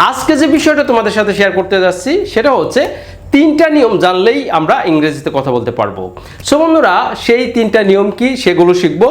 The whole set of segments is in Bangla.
আজকে যে বিষয়টা তোমাদের সাথে শেয়ার করতে যাচ্ছি সেটা হচ্ছে তিনটা নিয়ম জানলেই আমরা ইংরেজিতে কথা বলতে পারব। সো বন্ধুরা, সেই তিনটা নিয়ম কি সেগুলো শিখব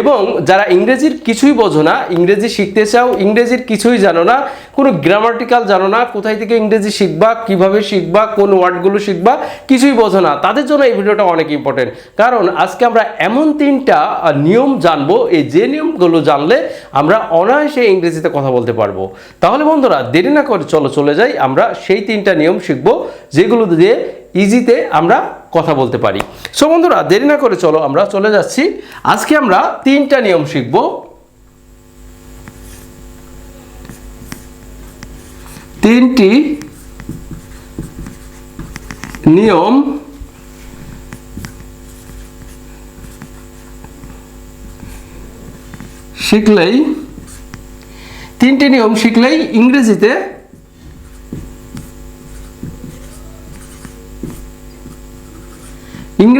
এবং যারা ইংরেজির কিছুই বোঝো না, ইংরেজি শিখতে চাও, ইংরেজির কিছুই জানো না, কোনো গ্রামাটিক্যাল জানো না, কোথায় থেকে ইংরেজি শিখবা, কীভাবে শিখবা, কোন ওয়ার্ডগুলো শিখবা, কিছুই বোঝো না, তাদের জন্য এই ভিডিওটা অনেক ইম্পর্টেন্ট কারণ আজকে আমরা এমন তিনটা নিয়ম জানব, এই যে নিয়মগুলো জানলে আমরা অনায়াসে ইংরেজিতে কথা বলতে পারব। তাহলে বন্ধুরা, দেরি না করে চলো চলে যাই, আমরা সেই তিনটা নিয়ম শিখব, যেগুলো দিয়ে ইজিতে আমরা কথা বলতে পারি। সো বন্ধুরা, দেরি না করে চলো, আমরা চলে যাচ্ছি। আজকে আমরা তিনটা নিয়ম শিখব। তিনটি নিয়ম শিখলেই, তিনটি নিয়ম শিখলেই ইংরেজিতে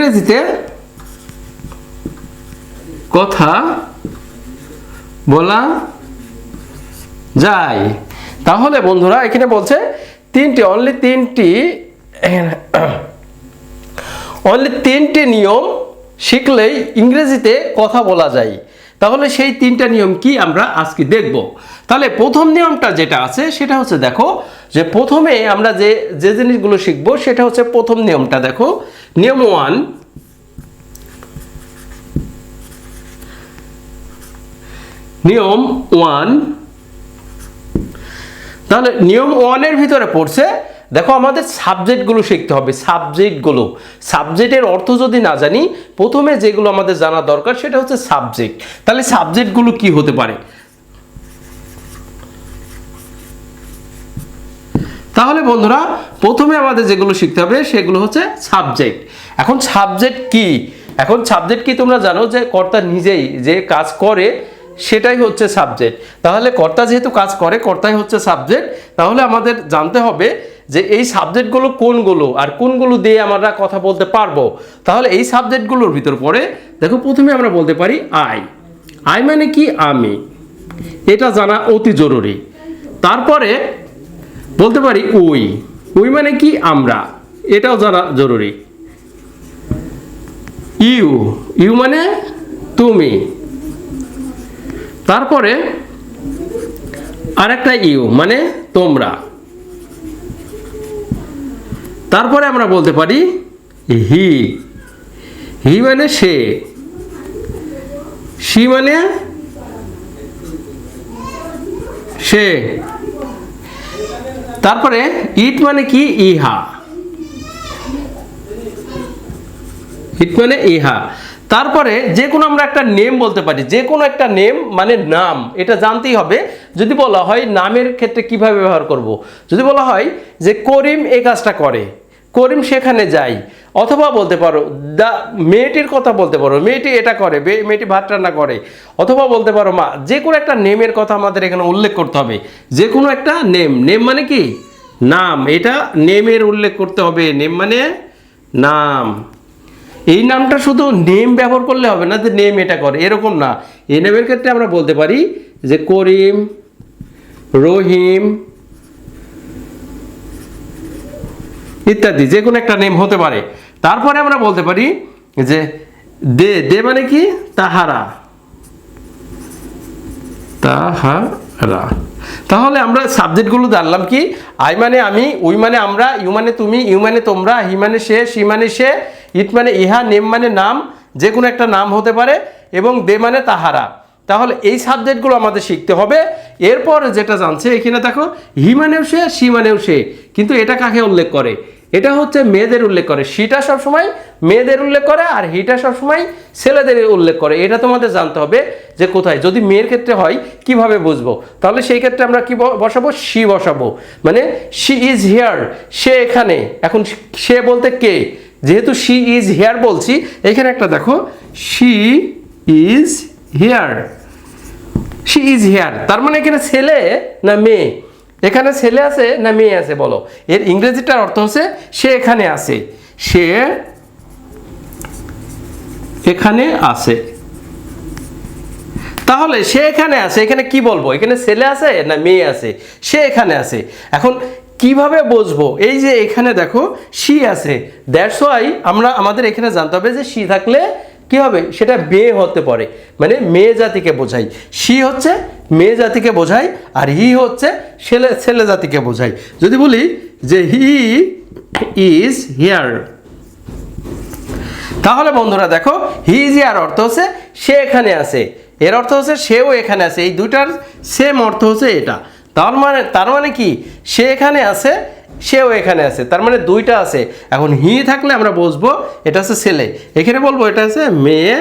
ইংরেজিতে কথা বলা যায়। তাহলে বন্ধুরা, এখানে বলছে তিনটি অনলি তিনটি অনলি তিনটি নিয়ম শিখলেই ইংরেজিতে কথা বলা যায়। তাহলে সেই তিনটা নিয়ম কি আমরা আজকে দেখব। তাহলে প্রথম নিয়মটা যেটা আছে, সেটা হচ্ছে দেখো যে প্রথমে আমরা যে যে জিনিসগুলো শিখব, সেটা হচ্ছে প্রথম নিয়মটা দেখো। নিয়ম ওয়ান নিয়ম ওয়ান তাহলে নিয়ম ওয়ানের ভিতরে পড়ছে, দেখো আমাদের সাবজেক্টগুলো শিখতে হবে, সাবজেক্টগুলো। সাবজেক্টের অর্থ যদি না জানি, প্রথমে যেগুলো আমাদের জানা দরকার সেটা হচ্ছে সাবজেক্ট। তাহলে সাবজেক্টগুলো কি হতে পারে? তাহলে বন্ধুরা, প্রথমে আমাদের যেগুলো শিখতে হবে সেগুলো হচ্ছে সাবজেক্ট এখন সাবজেক্ট কি? এখন সাবজেক্ট কি তোমরা জানো যে কর্তা নিজেই যে কাজ করে, সেটাই হচ্ছে সাবজেক্ট তাহলে কর্তা যেহেতু কাজ করে, কর্তাই হচ্ছে সাবজেক্ট তাহলে আমাদের জানতে হবে যে এই সাবজেক্টগুলো কোনগুলো আর কোনগুলো দিয়ে আমরা কথা বলতে পারব। তাহলে এই সাবজেক্টগুলোর ভিতর পড়ে, দেখো প্রথমে আমরা বলতে পারি আই আই মানে কি? আমি। এটা জানা অতি জরুরি। তারপরে বলতে পারি উই। উই মানে কি? আমরা। এটাও জানা জরুরি। ইউ। ইউ মানে তুমি। তারপরে আরেকটা ইউ মানে তোমরা। তারপরে আমরা বলতে পারি হি। হি মানে সে। সি মানে সে। তারপরে ইট মানে কি? ইহা। ইট মানে ইহা। তারপরে যে কোনো আমরা একটা নেম বলতে পারি যে কোনো একটা নেম মানে নাম। এটা জানতেই হবে। যদি বলা হয় নামের ক্ষেত্রে কীভাবে ব্যবহার করব। যদি বলা হয় যে করিম এই কাজটা করে করিম সেখানে যাই। অথবা বলতে পারো, দা, মেয়েটির কথা বলতে পারো, মেয়েটি এটা করে মেয়েটি ভাত রান্না করে। অথবা বলতে পারো, মা, যে কোনো একটা নেমের কথা আমাদের এখানে উল্লেখ করতে হবে। যে কোনো একটা নেম নেম মানে কি? নাম। এটা নেমের উল্লেখ করতে হবে। নেম মানে নাম। এই নামটা শুধু নেম ব্যবহার করলে হবে না যে নেম এটা করে, এরকম না। এই নেমের ক্ষেত্রে আমরা বলতে পারি যে করিম, রহিম ইত্যাদি, যে কোনো একটা নেম হতে পারে। তারপরে আমরা বলতে পারি যে দে দে মানে কি? তাহারা। তাহারা। তাহলে আমরা সাবজেক্টগুলো জানলাম কি? আই মানে আমি, উই মানে আমরা, ইউ মানে তুমি, ইউ মানে তোমরা, হি মানে সে সি মানে সে, ইট মানে ইহা, নেম মানে নাম, যে কোনো একটা নাম হতে পারে, এবং দে মানে তাহারা। তাহলে এই সাবজেক্টগুলো আমাদের শিখতে হবে। এরপর যেটা জানছে, এখানে দেখো, হি মানেও সে সি মানেও সে। কিন্তু এটা কাকে উল্লেখ করে? এটা হচ্ছে মেয়েদের উল্লেখ করে। সিটা সবসময় মেয়েদের উল্লেখ করে আর হিটা সবসময় ছেলেদের উল্লেখ করে। এটা তোমাদের জানতে হবে যে কোথায়। যদি মেয়ের ক্ষেত্রে হয়, কীভাবে বুঝব? তাহলে সেই ক্ষেত্রে আমরা কি বসাবো? সি বসাবো। মানে শি ইজ হেয়ার, সে এখানে। এখন সে বলতে কে? যেহেতু শি ইজ হেয়ার বলছি, এখানে একটা দেখো। She is here. She is here. তার মানে এখানে ছেলে না মেয়ে? এখানে ছেলে আছে না মেয়ে আছে, বলো? এর ইংরেজিটার অর্থ হচ্ছে সে এখানে আছে। সে এখানে আছে। তাহলে সে এখানে আছে, এখানে কি বলব? এখানে ছেলে আছে না মেয়ে আছে? সে এখানে আছে। এখন কীভাবে বুঝব? এই যে এখানে দেখো, সি আছে। দ্যাটস ওয়াই আমরা, আমাদের এখানে জানতে হবে যে সি থাকলে কি হবে? সেটা মেয়ে হতে পারে। মানে মেয়ে জাতিকে বোঝাই। সি হচ্ছে মেয়ে জাতিকে বোঝাই আর হি হচ্ছে ছেলে ছেলে জাতিকে বোঝাই। যদি বলি যে হি ইজ হিয়ার, তাহলে বন্ধুরা দেখো, হি ইজ ইয়ার অর্থ হচ্ছে সে এখানে আছে। এর অর্থ হচ্ছে সেও এখানে আছে। এই দুইটার সেম অর্থ হচ্ছে এটা। তার মানে তার মানে কি? সে এখানে আছে সেও এখানে আছে। তার মানে দুইটা আছে। এখন হি থাকলে আমরা বসবো, এটা হচ্ছে ছেলে। এখানে বলব, এটা হচ্ছে মেয়ে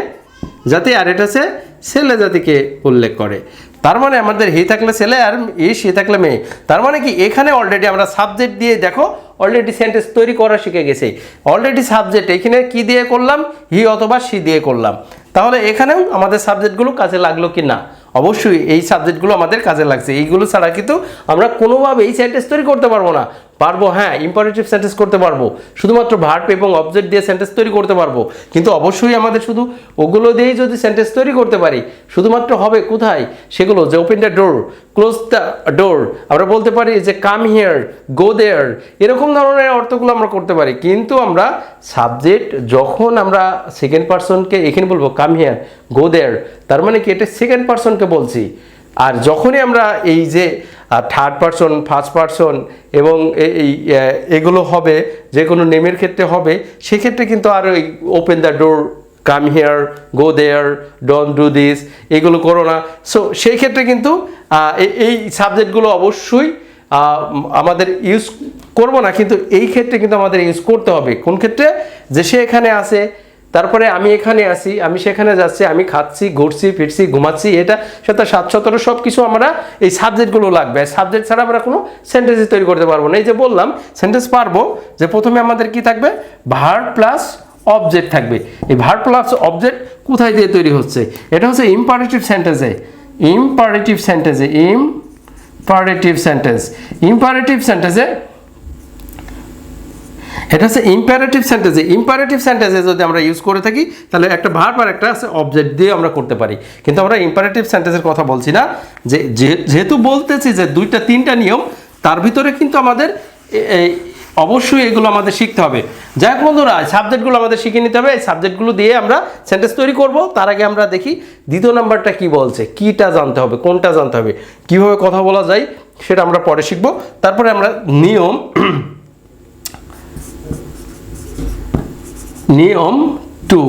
জাতি আর এটা হচ্ছে ছেলে জাতিকে উল্লেখ করে। তার মানে আমাদের হি থাকলে ছেলে আর ই সে থাকলে মেয়ে। তার মানে কি, এখানে অলরেডি আমরা সাবজেক্ট দিয়ে দেখো অলরেডি সেন্টেন্স তৈরি করা শিখে গেছে। অলরেডি সাবজেক্ট এখানে কি দিয়ে করলাম? হি অথবা সি দিয়ে করলাম। তাহলে এখানেও আমাদের সাবজেক্টগুলো কাজে লাগল কি না? অবশ্যই এই সাবজেক্টগুলো আমাদের কাজে লাগছে। এইগুলো ছাড়া কিন্তু আমরা কোনোভাবেই সেন্টেন্স তৈরি করতে পারব না। পারব হ্যাঁ ইম্পারেটিভ সেন্টেন্স করতে পারব। শুধুমাত্র ভার্ব এবং অবজেক্ট দিয়ে সেন্টেন্স তৈরি করতে পারব। কিন্তু অবশ্যই আমাদের শুধু ওগুলো দিয়েই যদি সেন্টেন্স তৈরি করতে পারি, শুধুমাত্র হবে কোথায়? সেগুলো যে open the door close the door আমরা বলতে পারি যে কাম হিয়ার গো দেয়ার এরকম ধরনের অর্থগুলো আমরা করতে পারি। কিন্তু আমরা সাবজেক্ট যখন আমরা সেকেন্ড পার্সনকে এখানে বলব কাম হিয়ার গো দেয়ার তার মানে কি এটা সেকেন্ড পার্সনকে বলছি। আর যখনই আমরা এই যে থার্ড পার্সন ফার্স্ট পার্সন এবং এই এগুলো হবে যে কোনো নেমের ক্ষেত্রে হবে, সেক্ষেত্রে কিন্তু আর ওই open the door come here go there don't do this এগুলো করো না। সো সেই ক্ষেত্রে কিন্তু এই সাবজেক্টগুলো অবশ্যই আমাদের ইউজ করব না, কিন্তু এই ক্ষেত্রে কিন্তু আমাদের ইউজ করতে হবে। কোন ক্ষেত্রে? যে সে এখানে আছে তারপরে আমি এখানে আসি, আমি সেখানে যাচ্ছি, আমি খাচ্ছি, ঘুরছি, ফিরছি, ঘুমাচ্ছি, এটা সেটা সাত সতেরো সব কিছু আমরা এই সাবজেক্টগুলো লাগবে। সাবজেক্ট ছাড়া আমরা কোনো সেন্টেন্স তৈরি করতে পারব না। এই যে বললাম সেন্টেন্স পারব যে প্রথমে আমাদের কি থাকবে? ভার প্লাস অবজেক্ট থাকবে। এই ভার প্লাস অবজেক্ট কোথায় দিয়ে তৈরি হচ্ছে? এটা হচ্ছে ইম্পারেটিভ সেন্টেন্সে ইম্পারেটিভ সেন্টেন্সে ইম্পারেটিভ সেন্টেন্স ইম্পারেটিভ সেন্টেন্সে এটা হচ্ছে ইম্পারেটিভ সেন্টেন্সে ইম্পারেটিভ সেন্টেন্সে যদি আমরা ইউজ করে থাকি, তাহলে একটা ভার্ব আর একটা আছে অবজেক্ট দিয়ে আমরা করতে পারি। কিন্তু আমরা ইম্পারেটিভ সেন্টেন্সের কথা বলছি না। যে- যেহেতু বলতেছি যে দুইটা, তিনটা নিয়ম, তার ভিতরে কিন্তু আমাদের অবশ্যই এগুলো আমাদের শিখতে হবে। যাই হোক বন্ধুরা সাবজেক্টগুলো আমাদের শিখে নিতে হবে। এই সাবজেক্টগুলো দিয়ে আমরা সেন্টেন্স তৈরি করব। তার আগে আমরা দেখি দ্বিতীয় নাম্বারটা কি বলছে, কিটা জানতে হবে, কোনটা জানতে হবে, কীভাবে কথা বলা যায়, সেটা আমরা পরে শিখব। তারপরে আমরা নিয়ম নিয়ম টু।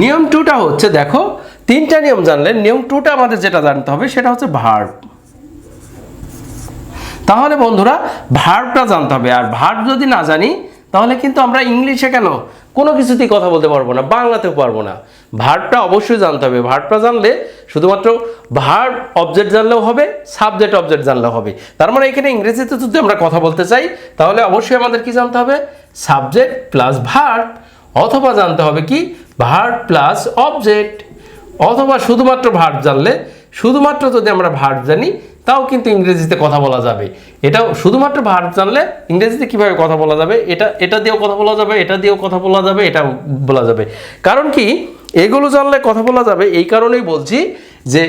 নিয়ম টুটা হচ্ছে, দেখো, তিনটা নিয়ম জানলে, নিয়ম টুটা আমাদের যেটা জানতে হবে সেটা হচ্ছে ভার্ব তাহলে বন্ধুরা ভার্বটা জানতে হবে, আর ভার্ব যদি না জানি, তাহলে কিন্তু আমরা ইংলিশে কেন কোনো কিছুতেই কথা বলতে পারব না, বাংলাতেও পারব না। ভার্বটা অবশ্যই জানতে হবে ভার্বটা জানলে শুধুমাত্র ভার্ব অবজেক্ট জানলেও হবে সাবজেক্ট অবজেক্ট জানলেও হবে। তার মানে এখানে ইংরেজিতে যদি আমরা কথা বলতে চাই, তাহলে অবশ্যই আমাদের কি জানতে হবে? সাবজেক্ট প্লাস ভার্ব অথবা জানতে হবে কি? Verb plus object. অথবা শুধুমাত্র ভার্ব জানলে, শুধুমাত্র যদি আমরা ভার্ব জানি, তাও কিন্তু ইংরেজিতে কথা বলা যাবে। এটাও শুধুমাত্র ভার্ব জানলে ইংরেজিতে কীভাবে কথা বলা যাবে? এটা এটা দিয়েও কথা বলা যাবে, এটা দিয়েও কথা বলা যাবে এটা বলা যাবে। কারণ কি? এগুলো জানলে কথা বলা যাবে, এই কারণেই বলছি যে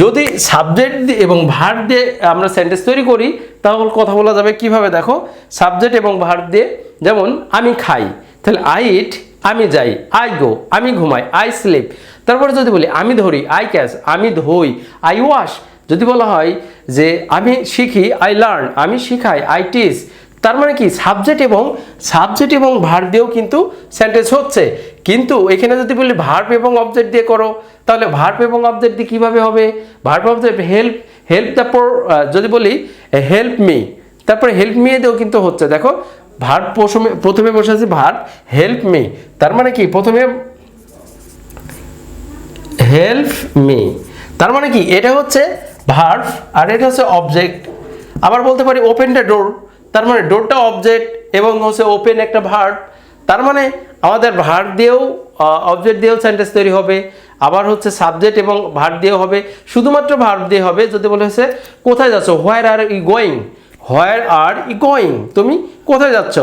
যদি সাবজেক্ট দিয়ে এবং ভার্ব দিয়ে আমরা সেন্টেন্স তৈরি করি, তাহলে কথা বলা যাবে কীভাবে? দেখো, সাবজেক্ট এবং ভার্ব দিয়ে, যেমন আমি খাই। তাহলে আই ইট আমি যাই আই গো আমি ঘুমাই আই স্লিপ তারপরে যদি বলি, আমি ধরি আই ক্যাচ আমি ধুই আই ওয়াশ যদি বলা হয় যে আমি শিখি আই লার্ন আমি শিখাই আই টিচ তার মানে কি? সাবজেক্ট এবং সাবজেক্ট এবং ভার দিয়েও কিন্তু সেন্টেন্স হচ্ছে। কিন্তু এখানে যদি বলি ভার্ব এবং অবজেক্ট দিয়ে করো, তাহলে ভার্ব এবং অবজেক্ট দিয়ে কীভাবে হবে? ভার্ব অবজেক্ট হেল্প হেল্প তারপর যদি বলি হেল্প মি তারপরে হেল্প মি দিয়েও কিন্তু হচ্ছে। দেখো ভার্ব প্রথমে প্রথমে বসে আছে ভার্ব হেল্প মি তার মানে কি? প্রথমে হেল্প মি তার মানে কি? এটা হচ্ছে ভার্ভ আর এটা হচ্ছে অবজেক্ট আবার বলতে পারি ওপেন দ্য ডোর তার মানে ডোরটা অবজেক্ট এবং হচ্ছে ওপেন একটা ভার্ভ তার মানে আমাদের ভার্ভ দিয়েও অবজেক্ট দিয়েও সেন্টেন্স তৈরি হবে। আবার হচ্ছে সাবজেক্ট এবং ভার্ভ দিয়েও হবে। শুধুমাত্র ভার্ভ দিয়ে হবে যদি বলে হচ্ছে, কোথায় যাচ্ছ? Where are you going where are you going তুমি কোথায় যাচ্ছ?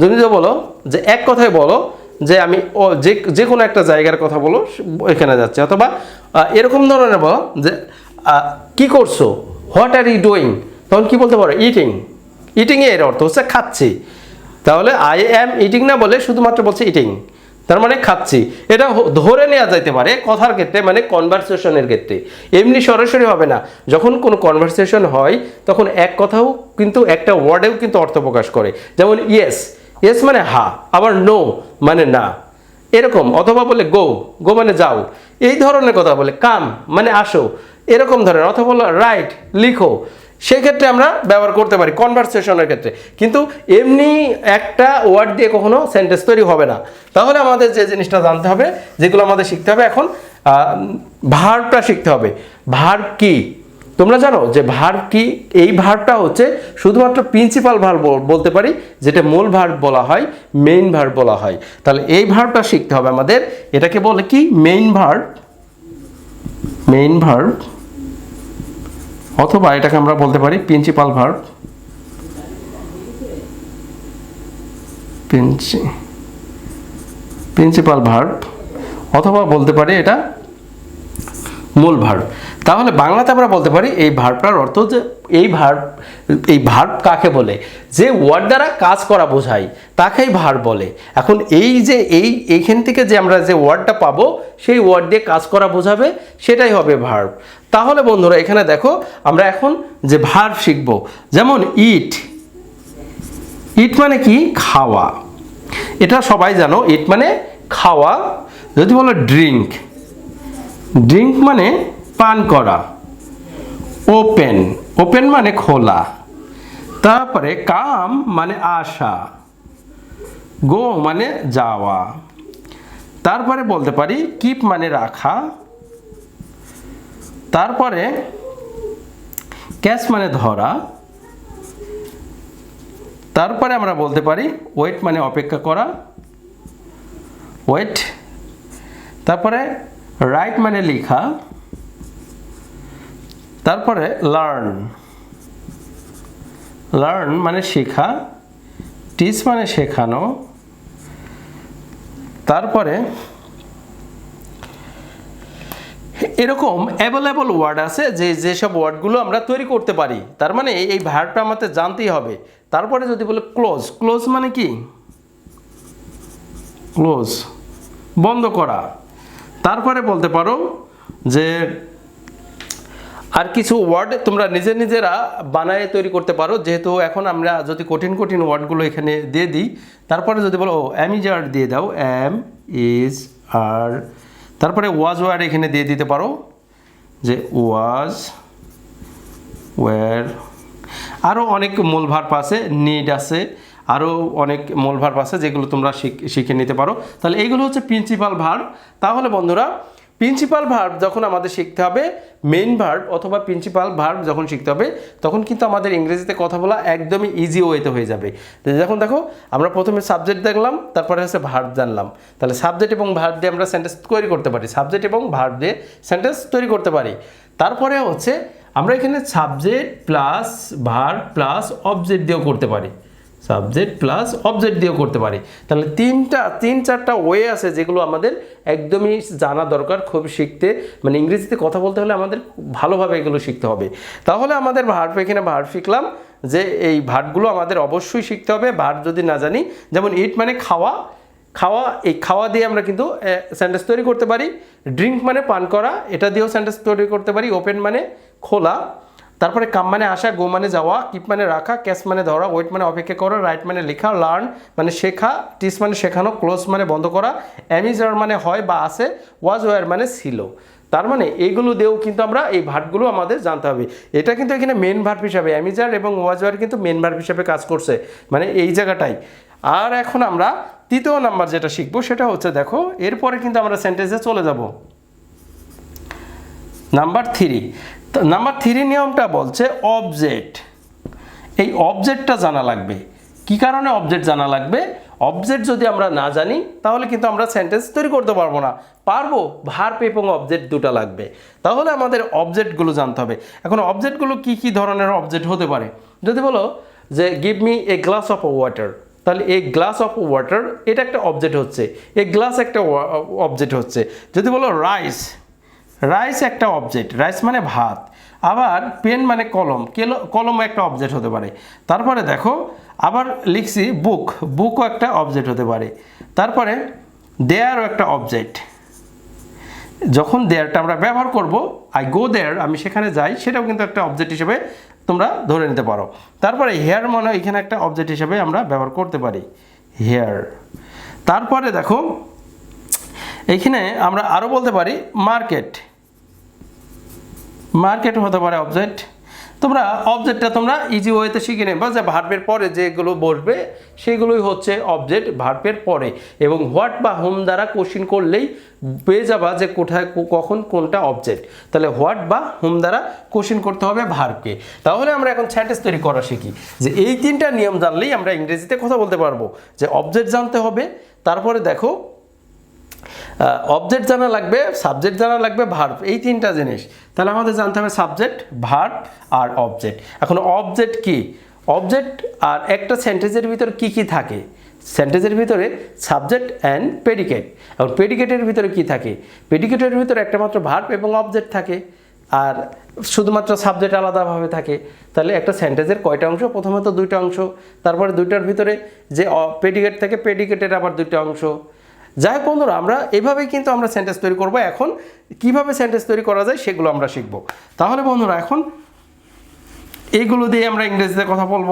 তুমি যে বলো, যে এক কথায় বলো, যে আমি ও, যে যে কোনো একটা জায়গার কথা বলো, এখানে যাচ্ছে। অথবা এরকম ধরনের বলো, যে কি করছ? হোয়াট আর ই ডুইং তখন কি বলতে পারো? ইটিং ইটিং এর অর্থ হচ্ছে খাচ্ছি। তাহলে আই অ্যাম ইটিং না বলে শুধুমাত্র বলছে ইটিং তার মানে খাচ্ছি। এটা ধরে নেওয়া যাইতে পারে কথার ক্ষেত্রে মানে কনভারসেশনের ক্ষেত্রে। এমনি সরাসরি হবে না। যখন কোনো কনভারসেশন হয়, তখন এক কথাও কিন্তু একটা ওয়ার্ডেও কিন্তু অর্থ প্রকাশ করে। যেমন ইয়েস ইয়েস মানে হা, আবার নো মানে না। এরকম, অথবা বলে গো গো মানে যাও। এই ধরনের কথা বলে কাম মানে আসো। এরকম ধরনের, অথবা বলো রাইট লিখো। সেক্ষেত্রে আমরা ব্যবহার করতে পারি কনভারসেশনের ক্ষেত্রে। কিন্তু এমনি একটা ওয়ার্ড দিয়ে কখনো সেন্টেন্স তৈরি হবে না। তাহলে আমাদের যে জিনিসটা জানতে হবে, যেগুলো আমাদের শিখতে হবে এখন ভার্বটা শিখতে হবে। ভার্ব কি? তোমরা জানো যে ভার্ব কি? এই ভার্বটা হচ্ছে শুধুমাত্র প্রিন্সিপাল ভার্ব বলতে পারি, যেটা মূল ভার্ব বলা হয় মেইন ভার্ব বলা হয়। তাহলে এই ভার্বটা শিখতে হবে আমাদের। এটাকে বলে কি? মেইন ভার্ব মেইন ভার্ব অথবা এটাকে আমরা বলতে পারি প্রিন্সিপাল ভার্ব প্রিন্সিপাল ভার্ব অথবা বলতে পারি এটা মূল ভার্ব তাহলে বাংলাতে আমরা বলতে পারি এই ভার্বটার অর্থ যে এই ভার্ব এই ভার্ব কাকে বলে? যে ওয়ার্ড দ্বারা কাজ করা বোঝায়, তাকেই ভার্ব বলে। এখন এই যে, এই এইখান থেকে যে আমরা যে ওয়ার্ডটা পাবো, সেই ওয়ার্ড দিয়ে কাজ করা বোঝাবে, সেটাই হবে ভার্ব তাহলে বন্ধুরা, এখানে দেখো, আমরা এখন যে ভার্ব শিখব, যেমন ইট ইট মানে কি? খাওয়া। এটা সবাই জানো ইট মানে খাওয়া, যদি বলো ড্রিঙ্ক ড্রিঙ্ক মানে করা। ওপেন। ওপেন মানে খোলা। তারপরে কাম মানে আসা। গো মানে যাওয়া। তারপরে বলতে পারি কিপ মানে রাখা। তারপরে ক্যাশ মানে ধরা। তারপরে আমরা বলতে পারি ওয়েট মানে অপেক্ষা করা। ওয়েট। তারপরে রাইট মানে লেখা। তারপরে লার্ন লার্ন মানে শেখা টিচ মানে শেখানো। তারপরে এরকম অ্যাভেলেবল ওয়ার্ড আছে যে যেসব ওয়ার্ডগুলো আমরা তৈরি করতে পারি। তার মানে এই- ভার্বটা আমাদের জানতেই হবে। তারপরে যদি বলে ক্লোজ ক্লোজ মানে কি? ক্লোজ বন্ধ করা। তারপরে বলতে পারো যে আর কিছু ওয়ার্ড তোমরা নিজে নিজেরা বানায় তৈরি করতে পারো। যেহেতু এখন আমরা যদি কঠিন কঠিন ওয়ার্ডগুলো এখানে দিয়ে দিই, তারপরে যদি বলো অ্যামিজার দিয়ে দাও। এম ইজ আর তারপরে ওয়াজ ওয়ার্ড এখানে দিয়ে দিতে পারো। যে ওয়াজ ওয়ার আরও অনেক মূল ভার্ব আছে নিড আছে। আরও অনেক মূল ভার্ব আছে যেগুলো তোমরা শিখ- নিতে পারো। তাহলে এইগুলো হচ্ছে প্রিন্সিপাল ভার্ব তাহলে বন্ধুরা প্রিন্সিপাল ভার্ব যখন আমাদের শিখতে হবে মেইন ভার্ব অথবা প্রিন্সিপাল ভার্ব যখন শিখতে হবে, তখন কিন্তু আমাদের ইংরেজিতে কথা বলা একদমই ইজি ওয়েতে হয়ে যাবে। যখন দেখো, আমরা প্রথমে সাবজেক্ট দেখলাম, তারপরে হচ্ছে ভার্ব জানলাম। তাহলে সাবজেক্ট এবং ভার্ব দিয়ে আমরা সেন্টেন্স তৈরি করতে পারি। সাবজেক্ট এবং ভার্ব দিয়ে সেন্টেন্স তৈরি করতে পারি। তারপরে হচ্ছে আমরা এখানে subject plus verb plus object দিয়েও করতে পারি। সাবজেক্ট প্লাস অবজেক্ট দিয়েও করতে পারি। তাহলে তিনটা, তিন, চারটা ওয়ে আছে যেগুলো আমাদের একদমই জানা দরকার খুব শিখতে। মানে ইংরেজিতে কথা বলতে হলে আমাদের ভালোভাবে এগুলো শিখতে হবে। তাহলে আমাদের ভার্ব এখানে ভার্ব শিখলাম যে এই ভার্বগুলো আমাদের অবশ্যই শিখতে হবে। ভার্ব যদি না জানি, যেমন ইট মানে খাওয়া। খাওয়া, এই খাওয়া দিয়ে আমরা কিন্তু সেন্টেন্স তৈরি করতে পারি। ড্রিঙ্ক মানে পান করা, এটা দিয়েও সেন্টেন্স তৈরি করতে পারি। ওপেন মানে খোলা। তারপরে কাম মানে আসা গো মানে যাওয়া কিপ মানে রাখা ক্যাশ মানে ধরা ওয়েট মানে অপেক্ষা করা রাইট মানে লেখা লার্ন মানে শেখা টিস মানে শেখানো ক্লোজ মানে বন্ধ করা অ্যামিজার মানে হয় বা আসে ওয়াজ ওয়ার মানে ছিল। তার মানে এইগুলো দিয়েও কিন্তু আমরা এই ভার্বগুলো আমাদের জানতে হবে। এটা কিন্তু এখানে মেন ভার্ব হিসাবে অ্যামিজার এবং ওয়াজ ওয়ার কিন্তু মেন ভার্ব হিসাবে কাজ করছে মানে এই জায়গাটাই। আর এখন আমরা তৃতীয় নাম্বার যেটা শিখব, সেটা হচ্ছে দেখো, এরপরে কিন্তু আমরা সেন্টেন্সে চলে যাব। নাম্বার থ্রি নাম্বার থ্রি নিয়মটা বলছে অবজেক্ট এই অবজেক্টটা জানা লাগবে। কি কারণে অবজেক্ট জানা লাগবে? অবজেক্ট যদি আমরা না জানি, তাহলে কিন্তু আমরা সেন্টেন্স তৈরি করতে পারব না। পারব ভার্ব এবং অবজেক্ট দুটো লাগবে। তাহলে আমাদের অবজেক্টগুলো জানতে হবে। এখন অবজেক্টগুলো কি কি ধরনের অবজেক্ট হতে পারে? যদি বলো যে give me a glass of water তাহলে এই গ্লাস অফ ওয়াটার এটা একটা অবজেক্ট হচ্ছে। এই গ্লাস একটা অবজেক্ট হচ্ছে। যদি বলো রাইস রাইস একটা অবজেক্ট রাইস মানে ভাত, আবার পেন মানে কলম, কেলো কলম একটা অবজেক্ট হতে পারে। তারপরে দেখো, আবার লিখছি বুক বুকও একটা অবজেক্ট হতে পারে। তারপরে দেয়ারও একটা অবজেক্ট যখন দেয়ারটা আমরা ব্যবহার করব আই গো দেয়ার আমি সেখানে যাই, সেটাও কিন্তু একটা অবজেক্ট হিসেবে তোমরা ধরে নিতে পারো। তারপরে হেয়ার মনে এখানে একটা অবজেক্ট হিসেবে আমরা ব্যবহার করতে পারি। হেয়ার তারপরে দেখো এইখানে আমরা আরও বলতে পারি মার্কেট মার্কেট হতে পারে অবজেক্ট তোমরা অবজেক্টটা তোমরা ইজি ওয়েতে শিখে নেবে যে ভার্বের পরে যেগুলো বসবে, সেগুলোই হচ্ছে অবজেক্ট ভার্বের পরে। এবং হোয়াট বা হোম দ্বারা কোশ্চিন করলেই পেয়ে যাবা যে কোথায় কখন কোনটা অবজেক্ট তাহলে হোয়াট বা হোম দ্বারা কোশ্চিন করতে হবে ভার্বকে তাহলে আমরা এখন সেন্টেন্স তৈরি করা শিখি। যে এই তিনটা নিয়ম জানলেই আমরা ইংরেজিতে কথা বলতে পারব। যে অবজেক্ট জানতে হবে, তারপরে দেখো অবজেক্ট জানা লাগবে সাবজেক্ট জানা লাগবে ভার্ব এই তিনটা জিনিস। তাহলে আমাদের জানতে হবে সাবজেক্ট ভার্ব আর অবজেক্ট এখন অবজেক্ট কি? অবজেক্ট আর একটা সেন্টেন্সের ভিতর কি কি থাকে? সেন্টেন্সের ভিতরে সাবজেক্ট অ্যান্ড পেডিকেট এখন পেডিকেটের ভিতরে কি থাকে? পেডিকেটের ভিতরে একটা মাত্র ভার্ব এবং অবজেক্ট থাকে। আর শুধুমাত্র সাবজেক্ট আলাদাভাবে থাকে। তাহলে একটা সেন্টেন্সের কয়টা অংশ? প্রথমত দুইটা অংশ। তারপরে দুইটার ভিতরে যে পেডিকেট থাকে পেডিকেটের আবার দুইটা অংশ। যাই হোক বন্ধুরা, আমরা এভাবেই কিন্তু আমরা সেন্টেন্স তৈরি করব। এখন কীভাবে সেন্টেন্স তৈরি করা যায় সেগুলো আমরা শিখব। তাহলে বন্ধুরা, এখন এইগুলো দিয়ে আমরা ইংরেজিতে কথা বলব।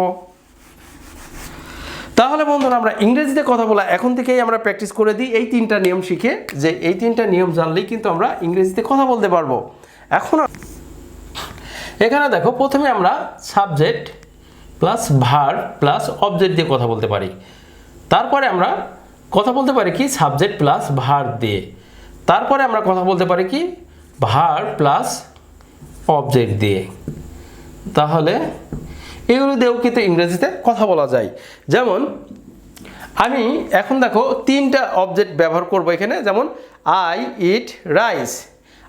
তাহলে বন্ধুরা, আমরা ইংরেজিতে কথা বলা এখন থেকেই আমরা প্র্যাকটিস করে দিই। এই তিনটা নিয়ম শিখে যে এই তিনটা নিয়ম জানলেই কিন্তু আমরা ইংরেজিতে কথা বলতে পারব। এখন এখানে দেখো, প্রথমে আমরা subject plus verb plus object দিয়ে কথা বলতে পারি। তারপরে আমরা কথা বলতে পারি কি? সাবজেক্ট প্লাস ভার দিয়ে। তারপরে আমরা কথা বলতে পারি কি? ভার প্লাস অবজেক্ট দিয়ে। তাহলে এগুলো দিয়েও কিন্তু ইংরেজিতে কথা বলা যায়। যেমন, আমি এখন দেখো তিনটা অবজেক্ট ব্যবহার করব এখানে। যেমন I eat rice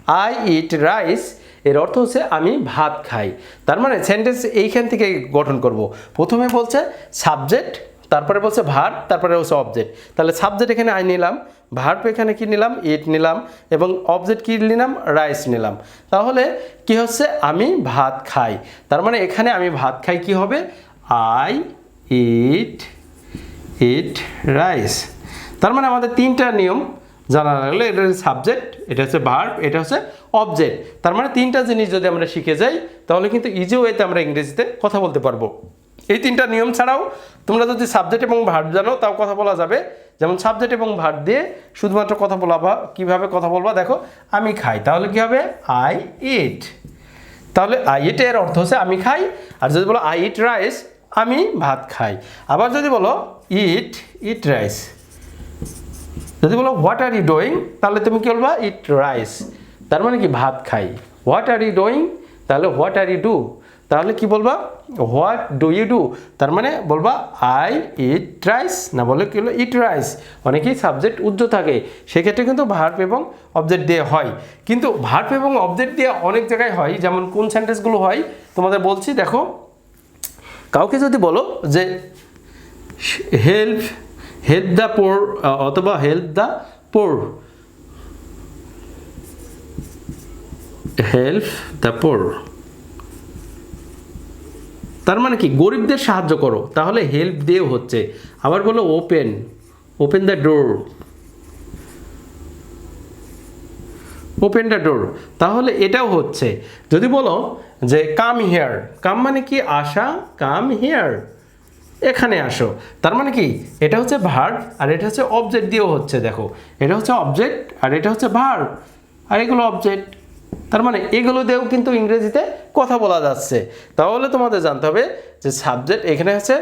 I eat rice এর অর্থ হচ্ছে আমি ভাত খাই। তার মানে সেন্টেন্স এইখান থেকে গঠন করব। প্রথমে বলছে সাবজেক্ট তারপরে বলছে ভার্ব তারপরে হচ্ছে অবজেক্ট তাহলে সাবজেক্ট এখানে আই নিলাম ভার্ব এখানে কি নিলাম? ইট নিলাম এবং অবজেক্ট কি নিলাম? রাইস নিলাম। তাহলে কি হচ্ছে? আমি ভাত খাই। তার মানে এখানে আমি ভাত খাই কি হবে? আই ইট ইট রাইস তার মানে আমাদের তিনটা নিয়ম জানা লাগল। এটা হচ্ছে সাবজেক্ট এটা হচ্ছে ভার্ব এটা হচ্ছে অবজেক্ট তার মানে তিনটা জিনিস যদি আমরা শিখে যাই, তাহলে কিন্তু ইজি ওয়েতে আমরা ইংরেজিতে কথা বলতে পারব। এই তিনটা নিয়ম ছাড়াও তোমরা যদি সাবজেক্ট এবং ভার্ব জানো, তাও কথা বলা যাবে। যেমন সাবজেক্ট এবং ভার্ব দিয়ে শুধুমাত্র কথা বলা বা কীভাবে কথা বলবা, দেখো, আমি খাই, তাহলে কী হবে? আই ইট তাহলে আই ইট এর অর্থ হচ্ছে আমি খাই, আর যদি বলো আই ইট রাইস আমি ভাত খাই। আবার যদি বলো ইট ইট রাইস যদি বলো হোয়াট আর ইউ ডুইং তাহলে তুমি কী বলবা? ইট রাইস তার মানে কি? ভাত খাই। হোয়াট আর ইউ ডুইং তাহলে হোয়াট আর ইউ ডু তাহলে কি বলবা? হোয়াট ডু ইউ ডু তার মানে বলবা আই ইট রাইস না বলে কি হলো ইট রাইস অনেকেই সাবজেক্ট উজ্জ্ব থাকে। সেক্ষেত্রে কিন্তু ভার্ব এবং অবজেক্ট দিয়ে হয়। কিন্তু ভার্ব এবং অবজেক্ট দিয়ে অনেক জায়গায় হয়। যেমন কোন সেন্টেন্সগুলো হয়, তোমাদের বলছি, দেখো। কাউকে যদি বলো যে হেল্প হেল্প দ্য পোর অথবা help the poor help the poor তার মানে কি? গরিবদের সাহায্য করো, তাহলে হেল্প দিয়েও হচ্ছে। আবার বলো open open the door open the door তাহলে এটাও হচ্ছে। যদি বলো যে কাম হেয়ার কাম মানে কি? আসা কাম হেয়ার এখানে আসো। তার মানে কি? এটা হচ্ছে ভার্ব আর এটা হচ্ছে অবজেক্ট দিয়েও হচ্ছে, দেখো। এটা হচ্ছে অবজেক্ট আর এটা হচ্ছে ভার্ব আর এগুলো অবজেক্ট তার মানে এগুলো দিয়েও কিন্তু ইংরেজিতে কথা বলা যাচ্ছে। তাহলে তোমাদের জানতে হবে যে সাবজেক্ট এখানে হচ্ছে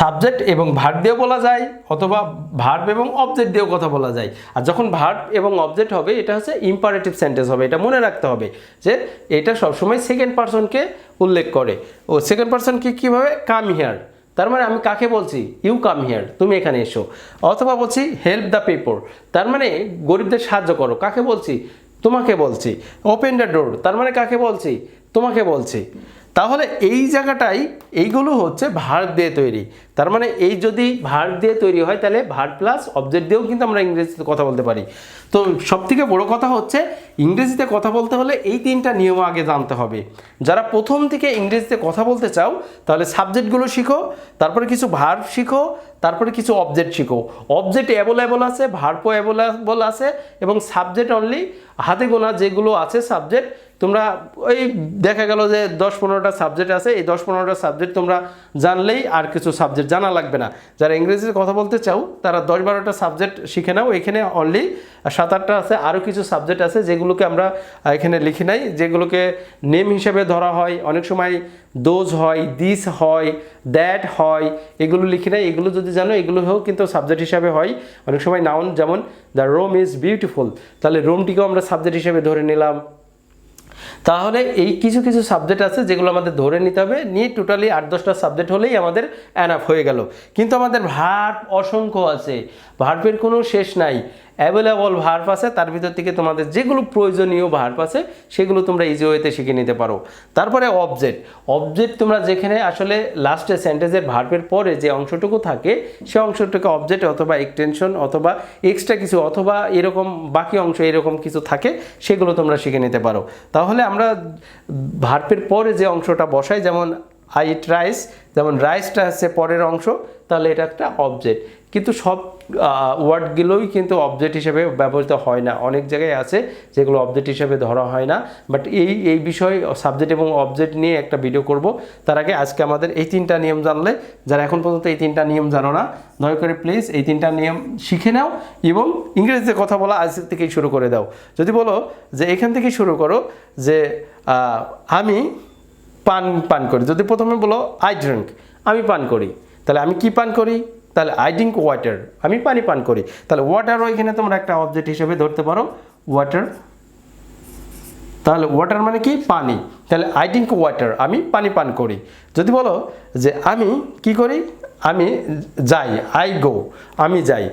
সাবজেক্ট এবং ভার্ব দিয়েও বলা যায় অথবা ভার্ব এবং অবজেক্ট দিয়েও কথা বলা যায়। আর যখন ভার্ব এবং অবজেক্ট হবে, এটা হচ্ছে ইম্পারেটিভ সেন্টেন্স হবে, এটা মনে রাখতে হবে যে এটা সবসময় সেকেন্ড পার্সনকে উল্লেখ করে। ও সেকেন্ড পার্সন কি কীভাবে? কাম হিয়ার তার মানে আমি কাকে বলছি? ইউ কাম হিয়ার তুমি এখানে এসো। অথবা বলছি হেল্প দ্য পেপর তার মানে গরিবদের সাহায্য করো। কাকে বলছি? তোমাকে বলছি। ওপেন দ্য ডোর তার মানে কাকে বলছি? তোমাকে বলছি। তাহলে এই জায়গাটাই, এইগুলো হচ্ছে ভার দিয়ে তৈরি। তার মানে এই যদি ভার দিয়ে তৈরি হয়, তাহলে ভার প্লাস অবজেক্ট দিয়েও কিন্তু আমরা ইংরেজিতে কথা বলতে পারি। তো সব থেকে বড় কথা হচ্ছে, ইংরেজিতে কথা বলতে হলে এই তিনটা নিয়ম আগে জানতে হবে। যারা প্রথম থেকে ইংরেজিতে কথা বলতে চাও, তাহলে সাবজেক্টগুলো শিখো, তারপরে কিছু ভার শিখো, তারপরে কিছু অবজেক্ট শিখো। অবজেক্ট অ্যাভেলেবল আছে ভার্পও অ্যাভেলেবল আছে, এবং সাবজেক্ট অনলি হাতে গোনা যেগুলো আছে সাবজেক্ট তোমরা ওই দেখা গেল যে দশ পনেরোটা সাবজেক্ট আছে, এই দশ পনেরোটা সাবজেক্ট তোমরা জানলেই আর কিছু সাবজেক্ট জানা লাগবে না। যারা ইংরেজিতে কথা বলতে চাও, তারা দশ বারোটা সাবজেক্ট শিখে নাও। এখানে অনলি সাত আটটা আছে আরও কিছু সাবজেক্ট আছে যেগুলোকে আমরা এখানে লিখি নাই, যেগুলোকে নেম হিসেবে ধরা হয়। অনেক সময় দোজ হয় দিস হয় দ্যাট হয়, এগুলো লিখি নাই। এগুলো যদি জানো, এগুলো হোক কিন্তু সাবজেক্ট হিসাবে হয়। অনেক সময় নাউন যেমন দ্য রোম ইজ বিউটিফুল তাহলে রোমটিকেও আমরা সাবজেক্ট হিসেবে ধরে নিলাম। তাহলে এই কিছু কিছু সাবজেক্ট আছে যেগুলো আমাদের ধরে নিতে হবে। নিয়ে টোটালি আট দশটা সাবজেক্ট হলেই আমাদের অ্যানাফ হয়ে গেল। কিন্তু আমাদের ভার্ব অসংখ্য আছে। ভার্বের কোনো শেষ নাই। অ্যাভেলেবল ভার্ব আছে, তার ভিতর থেকে তোমাদের যেগুলো প্রয়োজনীয় ভার্ব আছে, সেগুলো তোমরা ইজি ওয়েতে শিখে নিতে পারো। তারপরে অবজেক্ট অবজেক্ট তোমরা যেখানে আসলে লাস্টে সেন্টেন্সের ভার্বের পরে যে অংশটুকু থাকে, সে অংশটুকু অবজেক্ট অথবা এক্সটেনশন অথবা এক্সট্রা কিছু অথবা এরকম বাকি অংশ এরকম কিছু থাকে, সেগুলো তোমরা শিখে নিতে পারো। তাহলে আমরা ভার্বের পরে যে অংশটা বসাই, যেমন আই ইট রাইস যেমন রাইসটা হচ্ছে পরের অংশ, তাহলে এটা একটা অবজেক্ট কিন্তু সব ওয়ার্ডগুলোই কিন্তু অবজেক্ট হিসেবে ব্যবহৃত হয় না। অনেক জায়গায় আছে যেগুলো অবজেক্ট হিসেবে ধরা হয় না। বাট এই এই বিষয় সাবজেক্ট এবং অবজেক্ট নিয়ে একটা ভিডিও করব। তার আগে আজকে আমাদের এই তিনটা নিয়ম জানলে, যারা এখন পর্যন্ত এই তিনটা নিয়ম জানো না, দয়া করে প্লিজ এই তিনটা নিয়ম শিখে নাও এবং ইংরেজিতে কথা বলা আজ থেকেই শুরু করে দাও। যদি বলো যে এখান থেকে শুরু করো যে আমি পান পান করি। যদি প্রথমে বলো আই ড্রিঙ্ক আমি পান করি। তাহলে আমি কি পান করি? তাহলে আই ড্রিঙ্ক ওয়াটার আমি পানি পান করি। তাহলে ওয়াটারও এখানে তোমরা একটা অবজেক্ট হিসেবে ধরতে পারো ওয়াটার তাহলে ওয়াটার মানে কি? পানি। তাহলে আই ড্রিঙ্ক ওয়াটার আমি পানি পান করি। যদি বলো যে আমি কি করি? আমি যাই আই গো আমি যাই।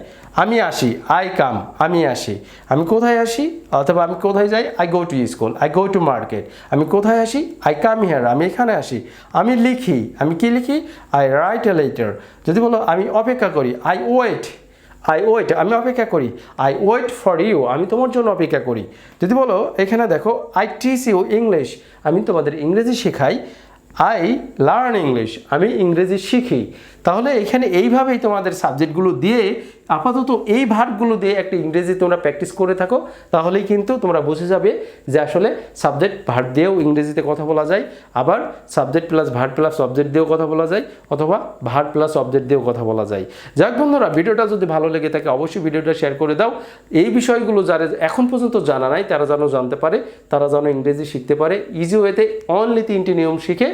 আমি আসি আই কাম আমি আসি। আমি কোথায় আসি? অথবা আমি কোথায় যাই? I go to school I go to market আমি কোথায় আসি? আই কাম হিয়ার আমি এখানে আসি। আমি লিখি, আমি কি লিখি? আই রাইট এ লেটার যদি বলো, আমি অপেক্ষা করি আই ওয়েট আই ওয়েট আমি অপেক্ষা করি। আই ওয়েট ফর ইউ আমি তোমার জন্য অপেক্ষা করি। যদি বলো, এখানে দেখো আই টিচ ইউ ইংলিশ আমি তোমাদের ইংরেজি শেখাই। আই লার্ন ইংলিশ আমি ইংরেজি শিখি। তাহলে এখানে এইভাবেই তোমাদের সাবজেক্টগুলো দিয়ে আপাতত এই ভার্বগুলো দিয়ে একটা ইংরেজি তোমরা প্র্যাকটিস করে থাকো, তাহলেই কিন্তু তোমরা বুঝে যাবে যে আসলে সাবজেক্ট ভার্ব দিয়েও ইংরেজিতে কথা বলা যায়, আবার subject plus verb plus object দিয়েও কথা বলা যায়, অথবা ভার্ব প্লাস অবজেক্ট দিয়েও কথা বলা যায়। যাক বন্ধুরা, ভিডিওটা যদি ভালো লেগে থাকে অবশ্যই ভিডিওটা শেয়ার করে দাও। এই বিষয়গুলো যারা এখন পর্যন্ত জানা নাই, তারা যেন জানতে পারে, তারা যেন ইংরেজি শিখতে পারে। ইজি ওয়েতে অনলি তিনটি নিয়ম শিখে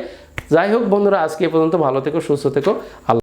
যাই হোক বন্ধুরা আজকে এ পর্যন্ত ভালো থেকো সুস্থ থেকো। আল্লাহ